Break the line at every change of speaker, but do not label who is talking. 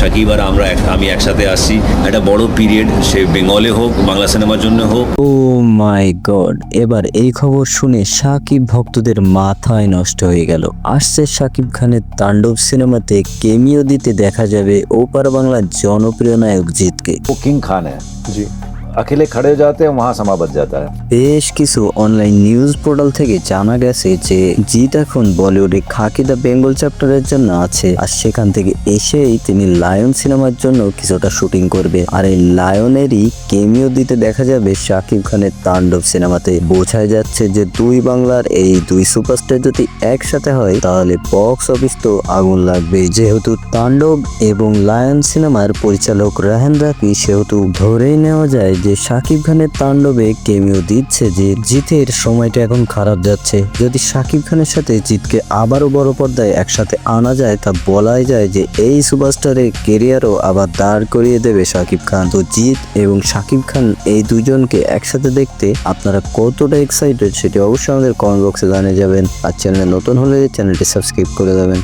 সাকিব আর আমরা আমি একসাথে আসি। একটা বড় পিরিয়ড সে বেঙ্গলে হোক বাংলা সিনেমার জন্য হোক।
ও মাই গড এবার এই খবর শুনে সাকিব ভক্তদের মাথায় নষ্ট হয়ে গেল। আসছে সাকিব খানের তাণ্ডব সিনেমাতে কেমিও দিতে দেখা যাবে ওপার বাংলার জনপ্রিয় নায়ক জিতকে
কিং খান হ্যাঁ জি। अकेले खड़े हो जाते हैं वहाँ समा बच जाता है
বেশ কিছু অনলাইন নিউজ পোর্টাল থেকে জানা গেছে যে জিৎ এখন বলিউডে খাকি দ্য বেঙ্গল চ্যাপ্টারের জন্য আছে আর সেখান থেকে এসেই তিনি লায়ন সিনেমার জন্য কিছুটা শুটিং করবে আর এই লায়নেরই কেমিও দিতে দেখা যাবে শাকিব খানের তাণ্ডব সিনেমাতে বোঝাই যাচ্ছে যে দুই বাংলার এই দুই সুপারস্টার যদি একসাথে হয় তাহলে বক্স অফিস তো আগুন লাগবে যেহেতু তাণ্ডব এবং লায়ন সিনেমার পরিচালক রাহেন রাফি সেহেতু ধরেই নেওয়া যায় যে শাকিব খানের তাণ্ডবে কেমিও দিচ্ছে যে জিতের সময়টা এখন খারাপ যাচ্ছে। যদি শাকিব খানের সাথে জিতকে আবারও বড় পর্দায় একসাথে আনা যায়, তা বলাই যায় যে এই সুপারস্টারের কেরিয়ারও আবার দাঁড় করিয়ে দেবে শাকিব খান। তো জিত এবং শাকিব খান এই দুজনকে একসাথে দেখতে আপনারা কতটা এক্সাইটেড সেটি অবশ্যই আমাদের কমেন্ট বক্সে জানিয়ে যাবেন। আর চ্যানেলে নতুন হলে চ্যানেলটি সাবস্ক্রাইব করে দেবেন।